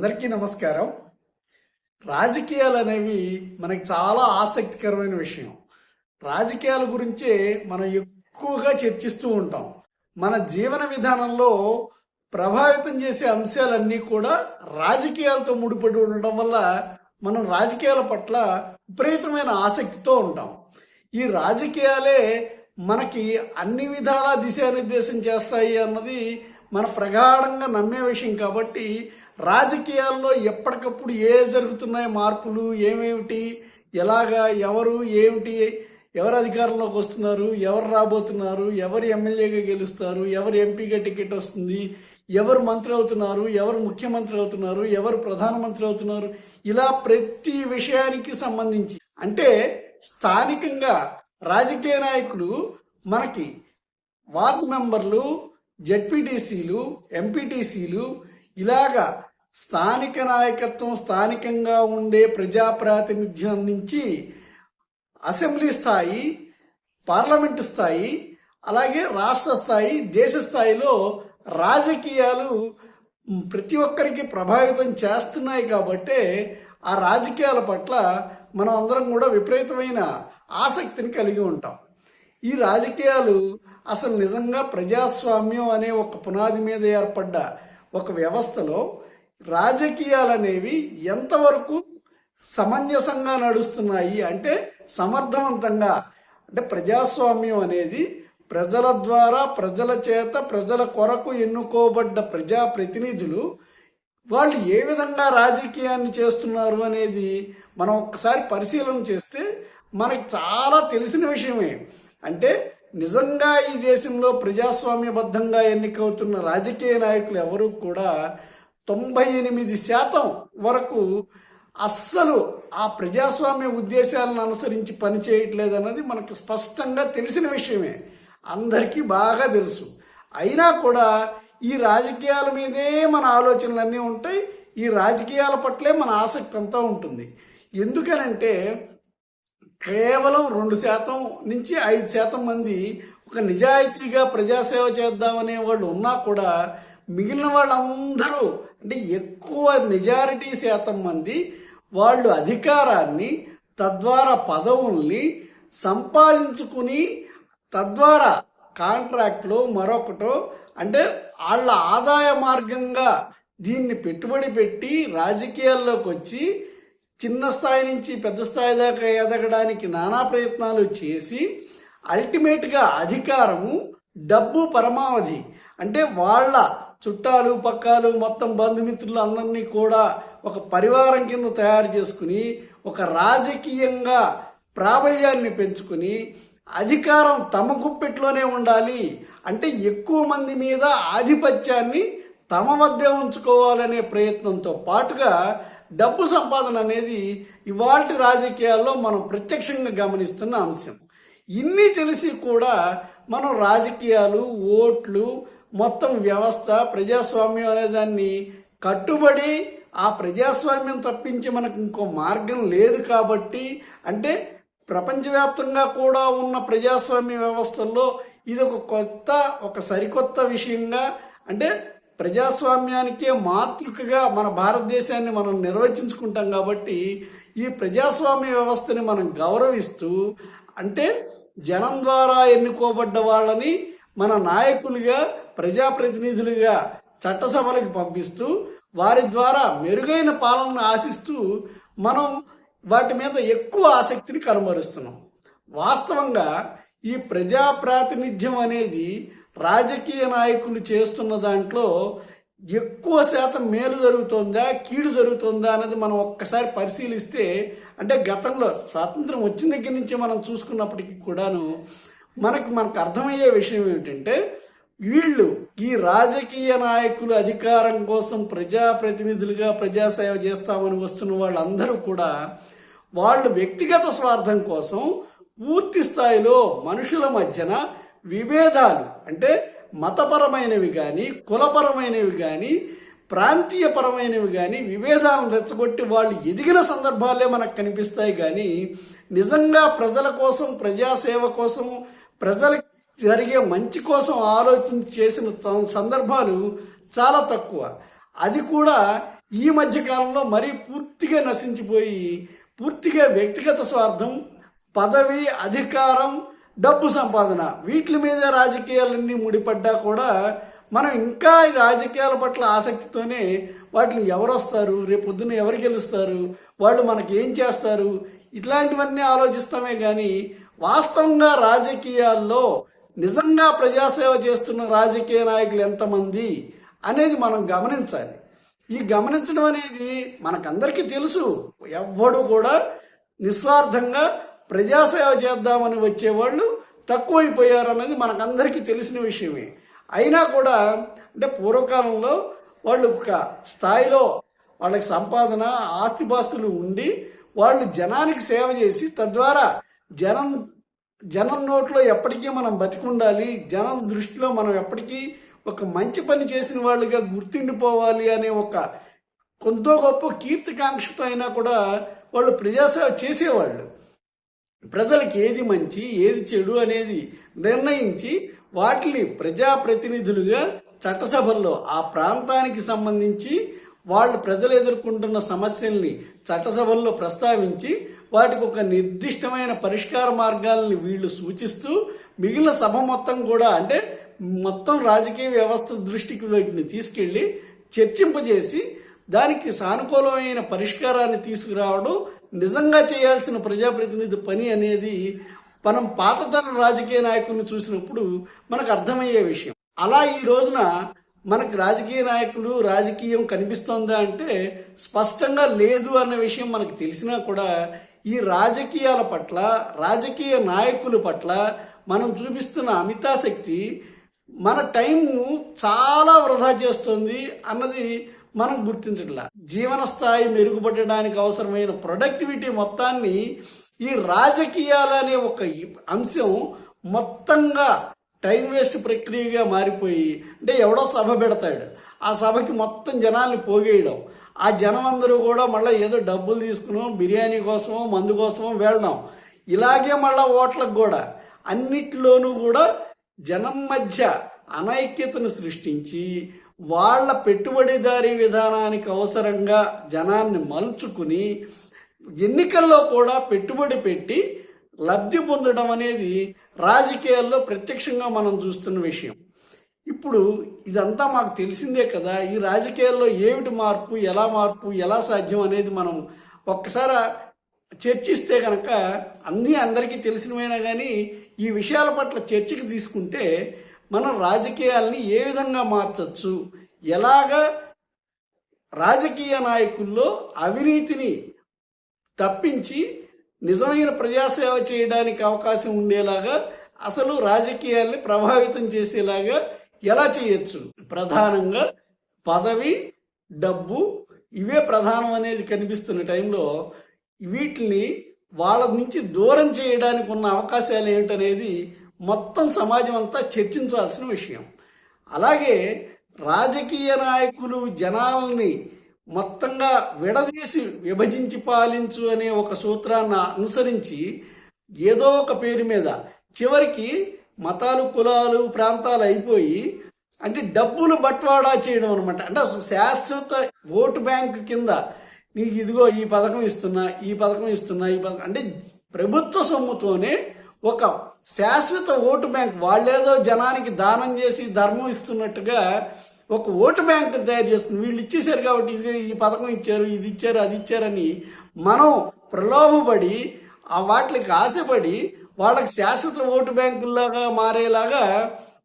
అందరికీ నమస్కారం. రాజకీయాలు అనేవి మనకి చాలా ఆసక్తికరమైన విషయం. రాజకీయాల గురించే మనం ఎక్కువగా చర్చిస్తూ ఉంటాం. మన జీవన విధానంలో ప్రభావితం చేసే అంశాలన్నీ కూడా రాజకీయాలతో ముడిపడి ఉండడం వల్ల మనం రాజకీయాల పట్ల విపరీతమైన ఆసక్తితో ఉంటాం. ఈ రాజకీయాలే మనకి అన్ని విధాలా దిశానిర్దేశం చేస్తాయి అన్నది మన ప్రగాఢంగా నమ్మే విషయం కాబట్టి రాజకీయాల్లో ఎప్పటికప్పుడు ఏ జరుగుతున్నాయి మార్పులు ఏమేమిటి ఎలాగా ఎవరు ఏమిటి ఎవరు అధికారంలోకి వస్తున్నారు ఎవరు రాబోతున్నారు ఎవరు ఎమ్మెల్యేగా గెలుస్తారు ఎవరు ఎంపీగా టికెట్ వస్తుంది ఎవరు మంత్రి అవుతున్నారు ఎవరు ముఖ్యమంత్రి అవుతున్నారు ఎవరు ప్రధానమంత్రి అవుతున్నారు ఇలా ప్రతి విషయానికి సంబంధించి. అంటే స్థానికంగా రాజకీయ నాయకులు మనకి వార్డు మెంబర్లు జడ్పీటీసీలు ఎంపీటీసీలు ఇలాగా స్థానిక నాయకత్వం స్థానికంగా ఉండే ప్రజాప్రాతినిధ్యం నుంచి అసెంబ్లీ స్థాయి పార్లమెంటు స్థాయి అలాగే రాష్ట్ర స్థాయి దేశ స్థాయిలో రాజకీయాలు ప్రతి ఒక్కరికి ప్రభావితం చేస్తున్నాయి కాబట్టే ఆ రాజకీయాల పట్ల మనం అందరం కూడా విపరీతమైన ఆసక్తిని కలిగి ఉంటాం. ఈ రాజకీయాలు అసలు నిజంగా ప్రజాస్వామ్యం అనే ఒక పునాది మీద ఏర్పడ్డ ఒక వ్యవస్థలో రాజకీయాలు అనేవి ఎంతవరకు సమంజసంగా నడుస్తున్నాయి అంటే సమర్థవంతంగా అంటే ప్రజాస్వామ్యం అనేది ప్రజల ద్వారా ప్రజల చేత ప్రజల కొరకు ఎన్నుకోబడ్డ ప్రజాప్రతినిధులు వాళ్ళు ఏ విధంగా రాజకీయాన్ని చేస్తున్నారు అనేది మనం ఒక్కసారి పరిశీలన చేస్తే మనకి చాలా తెలిసిన విషయమే. అంటే నిజంగా ఈ దేశంలో ప్రజాస్వామ్యబద్ధంగా ఎన్నికవుతున్న రాజకీయ నాయకులు ఎవరు కూడా తొంభై ఎనిమిది శాతం వరకు అస్సలు ఆ ప్రజాస్వామ్య ఉద్దేశాలను అనుసరించి పనిచేయట్లేదు అన్నది మనకు స్పష్టంగా తెలిసిన విషయమే. అందరికీ బాగా తెలుసు. అయినా కూడా ఈ రాజకీయాల మీదే మన ఆలోచనలన్నీ ఉంటాయి ఈ రాజకీయాల పట్లే మన ఆసక్తి అంతా ఉంటుంది. ఎందుకనంటే కేవలం రెండు శాతం నుంచి ఐదు శాతం మంది ఒక నిజాయితీగా ప్రజాసేవ చేద్దామనే వాళ్ళు ఉన్నా కూడా మిగిలిన వాళ్ళందరూ అంటే ఎక్కువ మెజారిటీ శాతం మంది వాళ్ళు అధికారాన్ని తద్వారా పదవుల్ని సంపాదించుకుని తద్వారా కాంట్రాక్ట్లో మరొకటో అంటే వాళ్ళ ఆదాయ మార్గంగా దీన్ని పెట్టుబడి పెట్టి రాజకీయాల్లోకి వచ్చి చిన్న స్థాయి నుంచి పెద్ద స్థాయి దాకా ఎదగడానికి నానా ప్రయత్నాలు చేసి అల్టిమేట్గా అధికారము డబ్బు పరమావధి అంటే వాళ్ళ చుట్టాలు పక్కాలు మొత్తం బంధుమిత్రులు అందరినీ కూడా ఒక పరివారం కింద తయారు చేసుకుని ఒక రాజకీయంగా ప్రాబల్యాన్ని పెంచుకుని అధికారం తమ గుప్పెట్లోనే ఉండాలి. అంటే ఎక్కువ మంది మీద ఆధిపత్యాన్ని తమ మధ్య ఉంచుకోవాలనే ప్రయత్నంతో పాటుగా డబ్బు సంపాదన అనేది ఇవాళ రాజకీయాల్లో మనం ప్రత్యక్షంగా గమనిస్తున్న అంశం. ఇన్ని తెలిసి కూడా మనం రాజకీయాలు ఓట్లు మొత్తం వ్యవస్థ ప్రజాస్వామ్యం అనే దాన్ని కట్టుబడి ఆ ప్రజాస్వామ్యం తప్పించి మనకు ఇంకో మార్గం లేదు కాబట్టి అంటే ప్రపంచవ్యాప్తంగా కూడా ఉన్న ప్రజాస్వామ్య వ్యవస్థల్లో ఇది ఒక కొత్త ఒక సరికొత్త విషయంగా అంటే ప్రజాస్వామ్యానికే మాతృకగా మన భారతదేశాన్ని మనం నిర్వచించుకుంటాం కాబట్టి ఈ ప్రజాస్వామ్య వ్యవస్థని మనం గౌరవిస్తూ అంటే జనం ద్వారా ఎన్నుకోబడ్డ వాళ్ళని మన నాయకులుగా ప్రజాప్రతినిధులుగా చట్టసభలకు పంపిస్తూ వారి ద్వారా మెరుగైన పాలనను ఆశిస్తూ మనం వాటి మీద ఎక్కువ ఆసక్తిని కనుమరుస్తున్నాం. వాస్తవంగా ఈ ప్రజా ప్రాతినిధ్యం అనేది రాజకీయ నాయకులు చేస్తున్న దాంట్లో ఎక్కువ శాతం మేలు జరుగుతుందా కీడు జరుగుతుందా అనేది మనం ఒక్కసారి పరిశీలిస్తే అంటే గతంలో స్వాతంత్రం వచ్చిన దగ్గర నుంచి మనం చూసుకున్నప్పటికీ కూడాను మనకు మనకు అర్థమయ్యే విషయం ఏమిటంటే వీళ్ళు ఈ రాజకీయ నాయకులు అధికారం కోసం ప్రజాప్రతినిధులుగా ప్రజాసేవ చేస్తామని వస్తున్న వాళ్ళందరూ కూడా వాళ్ళు వ్యక్తిగత స్వార్థం కోసం పూర్తి స్థాయిలో మనుషుల మధ్యన విభేదాలు అంటే మతపరమైనవి కానీ కులపరమైనవి కానీ ప్రాంతీయపరమైనవి కానీ విభేదాలను రెచ్చగొట్టి వాళ్ళు ఎదిగిన సందర్భాలే మనకు కనిపిస్తాయి కానీ నిజంగా ప్రజల కోసం ప్రజాసేవ కోసం ప్రజలకు జరిగే మంచి కోసం ఆలోచించి చేసిన సందర్భాలు చాలా తక్కువ. అది కూడా ఈ మధ్య కాలంలో మరీ పూర్తిగా నశించిపోయి పూర్తిగా వ్యక్తిగత స్వార్థం పదవి అధికారం డబ్బు సంపాదన వీటి మీద రాజకీయాలన్నీ ముడిపడ్డా కూడా మనం ఇంకా రాజకీయాల పట్ల ఆసక్తితోనే వాటిని ఎవరు వస్తారు రేపు పొద్దున్న ఎవరు గెలుస్తారు వాళ్ళు మనకి ఏం చేస్తారు ఇట్లాంటివన్నీ ఆలోచిస్తామే కానీ వాస్తవంగా రాజకీయాల్లో నిజంగా ప్రజాసేవ చేస్తున్న రాజకీయ నాయకులు ఎంతమంది అనేది మనం గమనించాలి. ఈ గమనించడం అనేది మనకందరికీ తెలుసు. ఎవ్వడు కూడా నిస్వార్థంగా ప్రజాసేవ చేద్దామని వచ్చేవాళ్ళు తక్కువైపోయారు అనేది మనకందరికీ తెలిసిన విషయమే. అయినా కూడా అంటే పూర్వకాలంలో వాళ్ళు ఒక స్థాయిలో వాళ్ళకి సంపాదన ఆస్తిపాస్తులు ఉండి వాళ్ళు జనానికి సేవ చేసి తద్వారా జనం జనం నోట్లో ఎప్పటికీ మనం బతికుండాలి. జనం దృష్టిలో మనం ఎప్పటికీ ఒక మంచి పని చేసిన వాళ్ళుగా గుర్తుండిపోవాలి అనే ఒక కొంత గొప్ప కీర్తికాంక్షతో అయినా కూడా వాళ్ళు ప్రజాసేవ చేసేవాళ్ళు. ప్రజలకు ఏది మంచి ఏది చెడు అనేది నిర్ణయించి వాటిని ప్రజాప్రతినిధులుగా చట్టసభల్లో ఆ ప్రాంతానికి సంబంధించి వాళ్ళు ప్రజలు ఎదుర్కొంటున్న సమస్యల్ని చట్టసభల్లో ప్రస్తావించి వాటికి ఒక నిర్దిష్టమైన పరిష్కార మార్గాలని వీళ్ళు సూచిస్తూ మిగిలిన సభ మొత్తం కూడా అంటే మొత్తం రాజకీయ వ్యవస్థ దృష్టికి వీటిని తీసుకెళ్ళి చర్చింపజేసి దానికి సానుకూలమైన పరిష్కారాన్ని తీసుకురావడం నిజంగా చేయాల్సిన ప్రజాప్రతినిధి పని అనేది మనం పాతతరం రాజకీయ నాయకుల్ని చూసినప్పుడు మనకు అర్థమయ్యే విషయం. అలా ఈ రోజున మనకు రాజకీయ నాయకులు రాజకీయం కనిపిస్తోందా అంటే స్పష్టంగా లేదు అన్న విషయం మనకు తెలిసినా కూడా ఈ రాజకీయాల పట్ల రాజకీయ నాయకుల పట్ల మనం చూపిస్తున్న అమితాశక్తి మన టైంను చాలా వృధా చేస్తుంది అన్నది మనం గుర్తించట్లా. జీవన స్థాయి మెరుగుపడడానికి అవసరమైన ప్రొడక్టివిటీ మొత్తాన్ని ఈ రాజకీయాలు అనే ఒక అంశం మొత్తంగా టైం వేస్ట్ ప్రక్రియగా మారిపోయి అంటే ఎవడో సభ పెడతాడు. ఆ సభకి మొత్తం జనాల్ని పోగేయడం. ఆ జనం అందరూ కూడా మళ్ళీ ఏదో డబ్బులు తీసుకున్నాం బిర్యానీ కోసమో మందు కోసమో వెళ్ళడం. ఇలాగే మళ్ళీ ఓట్లకు కూడా. అన్నిటిలోనూ కూడా జనం మధ్య అనైక్యతను సృష్టించి వాళ్ళ పెట్టుబడిదారీ విధానానికి అవసరంగా జనాన్ని మలుచుకుని ఎన్నికల్లో కూడా పెట్టుబడి పెట్టి లబ్ధి పొందడం అనేది రాజకీయాల్లో ప్రత్యక్షంగా మనం చూస్తున్న విషయం. ఇప్పుడు ఇదంతా మాకు తెలిసిందే కదా ఈ రాజకీయాల్లో ఏమిటి మార్పు ఎలా మార్పు ఎలా సాధ్యం అనేది మనం ఒక్కసారి చర్చిస్తే కనుక అన్నీ అందరికీ తెలిసినవైనా కానీ ఈ విషయాల పట్ల చర్చకి తీసుకుంటే మనం రాజకీయాల్ని ఏ విధంగా మార్చచ్చు ఎలాగా రాజకీయ నాయకుల్లో అవినీతిని తప్పించి నిజమైన ప్రజాసేవ చేయడానికి అవకాశం ఉండేలాగా అసలు రాజకీయాల్ని ప్రభావితం చేసేలాగా ఎలా చేయొచ్చు? ప్రధానంగా పదవి డబ్బు ఇవే ప్రధానం అనేది కనిపిస్తున్న టైంలో వీటిని వాళ్ళ నుంచి దూరం చేయడానికి ఉన్న అవకాశాలు ఏమిటనేది మొత్తం సమాజం అంతా చర్చించాల్సిన విషయం. అలాగే రాజకీయ నాయకులు జనాల్ని మొత్తంగా విడదీసి విభజించి పాలించు అనే ఒక సూత్రాన్ని అనుసరించి ఏదో ఒక పేరు మీద చివరికి మతాలు కులాలు ప్రాంతాలు అయిపోయి అంటే డబ్బులు బట్వాడా చేయడం అనమాట అంటే శాశ్వత ఓటు బ్యాంక్ కింద నీకు ఇదిగో ఈ పథకం ఇస్తున్నా ఈ పథకం ఇస్తున్నా ఈ పథకం అంటే ప్రభుత్వ సొమ్ముతోనే ఒక శాశ్వత ఓటు బ్యాంక్ వాళ్ళేదో జనానికి దానం చేసి ధర్మం ఇస్తున్నట్టుగా ఒక ఓటు బ్యాంక్ తయారు చేసుకుని వీళ్ళు ఇచ్చేసారు కాబట్టి ఇది ఈ పథకం ఇచ్చారు ఇది ఇచ్చారు అది ఇచ్చారని మనం ప్రలోభపడి ఆ వాటికి ఆశపడి వాళ్ళకి శాశ్వత ఓటు బ్యాంకుల్లాగా మారేలాగా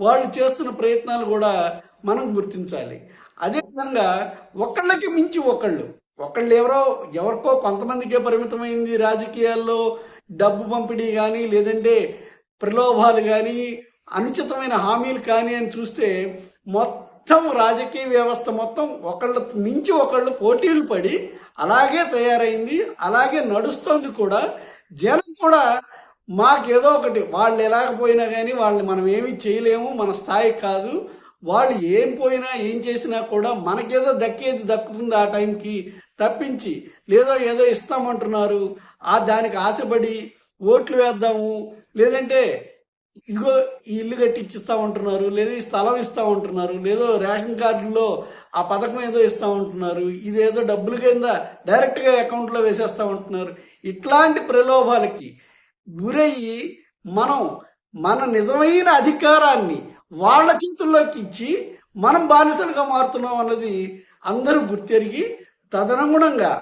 వాళ్ళు చేస్తున్న ప్రయత్నాలు కూడా మనం గుర్తించాలి. అదేవిధంగా ఒకళ్ళకి మించి ఒకళ్ళు. ఒకళ్ళు ఎవరో ఎవరికో కొంతమందికే పరిమితమైంది రాజకీయాల్లో డబ్బు పంపిణీ కానీ లేదంటే ప్రలోభాలు కానీ అనుచితమైన హామీలు కానీ అని చూస్తే మొత్తం మొత్తం రాజకీయ వ్యవస్థ మొత్తం ఒకళ్ళు మించి ఒకళ్ళు పోటీలు పడి అలాగే తయారైంది అలాగే నడుస్తోంది కూడా. జనం కూడా మాకేదో ఒకటి వాళ్ళు ఎలాగపోయినా కానీ వాళ్ళని మనం ఏమీ చేయలేము మన స్థాయి కాదు. వాళ్ళు ఏం పోయినా ఏం చేసినా కూడా మనకేదో దక్కేది దక్కుతుంది ఆ టైంకి తప్పించి లేదో ఏదో ఇస్తామంటున్నారు. ఆ దానికి ఆశపడి ఓట్లు వేద్దాము. లేదంటే ఇదిగో ఈ ఇల్లు కట్టించిస్తామంటున్నారు లేదా ఈ స్థలం ఇస్తామంటున్నారు లేదో రేషన్ కార్డులో ఆ పథకం ఏదో ఇస్తా ఉంటున్నారు ఇదేదో డబ్బులు కింద డైరెక్ట్గా అకౌంట్లో వేసేస్తూ ఉంటున్నారు. ఇట్లాంటి ప్రలోభాలకి గురయ్యి మనం మన నిజమైన అధికారాన్ని వాళ్ళ చేతుల్లోకి ఇచ్చి మనం బానిసలుగా మారుతున్నాం అన్నది అందరూ గుర్తెరిగి తదనుగుణంగా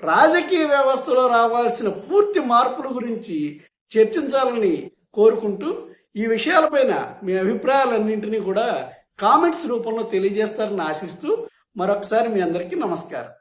రాజకీయ వ్యవస్థలో రావాల్సిన పూర్తి మార్పుల గురించి చర్చించాలని కోరుకుంటూ ఈ విషయాలపైన మీ అభిప్రాయాలన్నింటినీ కూడా కామెంట్స్ రూపంలో తెలియజేస్తారని ఆశిస్తూ మరొకసారి మీ అందరికీ నమస్కారం.